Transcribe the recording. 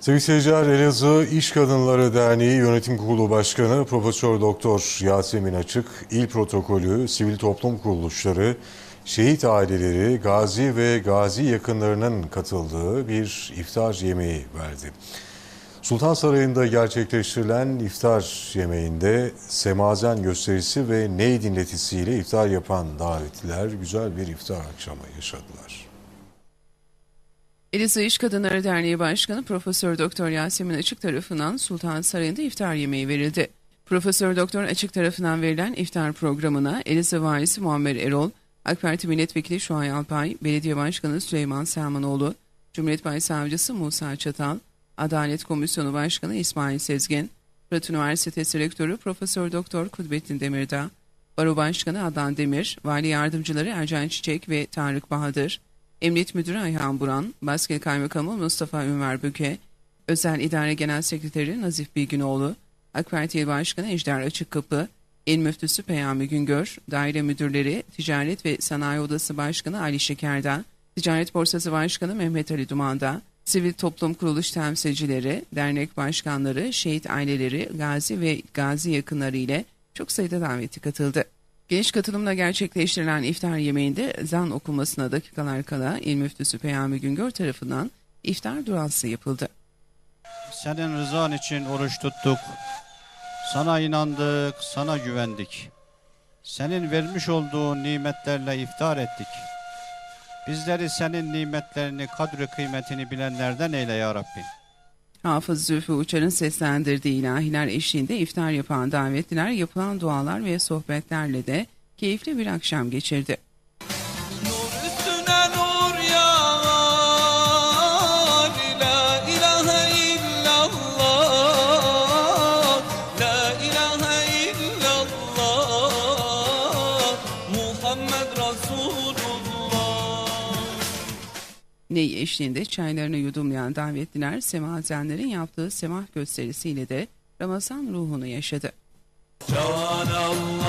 Sevgili seyirciler, Elazığ İş Kadınları Derneği Yönetim Kurulu Başkanı Profesör Doktor Yasemin Açık, İl Protokolü, Sivil Toplum Kuruluşları, şehit aileleri, gazi ve gazi yakınlarının katıldığı bir iftar yemeği verdi. Sultan Sarayı'nda gerçekleştirilen iftar yemeğinde semazen gösterisi ve ney dinletisiyle iftar yapan davetliler güzel bir iftar akşamı yaşadılar. Elazığ İş Kadınları Derneği Başkanı Profesör Doktor Yasemin Açık tarafından Sultan Sarayı'nda iftar yemeği verildi. Profesör Doktor Açık tarafından verilen iftar programına Elazığ Valisi Muammer Erol, AK Parti Milletvekili Şuay Alpay, Belediye Başkanı Süleyman Selmanoğlu, Cumhuriyet Başsavcısı Musa Çatal, Adalet Komisyonu Başkanı İsmail Sezgin, Fırat Üniversitesi Rektörü Profesör Doktor Kudbettin Demirdağ, Baro Başkanı Adnan Demir, Vali Yardımcıları Ercan Çiçek ve Tarık Bahadır, Emniyet Müdürü Ayhan Buran, Baskil Kaymakamı Mustafa Ünver Büke, Özel İdare Genel Sekreteri Nazif Bilginoğlu, AK Parti İl Başkanı Ejder Açıkkapı, İl Müftüsü Peyami Güngör, Daire Müdürleri, Ticaret ve Sanayi Odası Başkanı Ali Şeker'den, Ticaret Borsası Başkanı Mehmet Ali Duman'da, Sivil Toplum Kuruluş temsilcileri, dernek başkanları, şehit aileleri, gazi ve gazi yakınları ile çok sayıda daveti katıldı. Geniş katılımla gerçekleştirilen iftar yemeğinde zan okunmasına dakikalar kala İl Müftüsü Peyami Güngör tarafından iftar duası yapıldı. Senin rızan için oruç tuttuk. Sana inandık, sana güvendik. Senin vermiş olduğun nimetlerle iftar ettik. Bizleri senin nimetlerini, kadri kıymetini bilenlerden eyle ya Rabbi. Hafız Zülfü Uçar'ın seslendirdiği ilahiler eşliğinde iftar yapan davetliler yapılan dualar ve sohbetlerle de keyifli bir akşam geçirdi. Nur üstüne Ney eşliğinde çaylarını yudumlayan davetliler semazenlerin yaptığı semah gösterisiyle de Ramazan ruhunu yaşadı. Canan Allah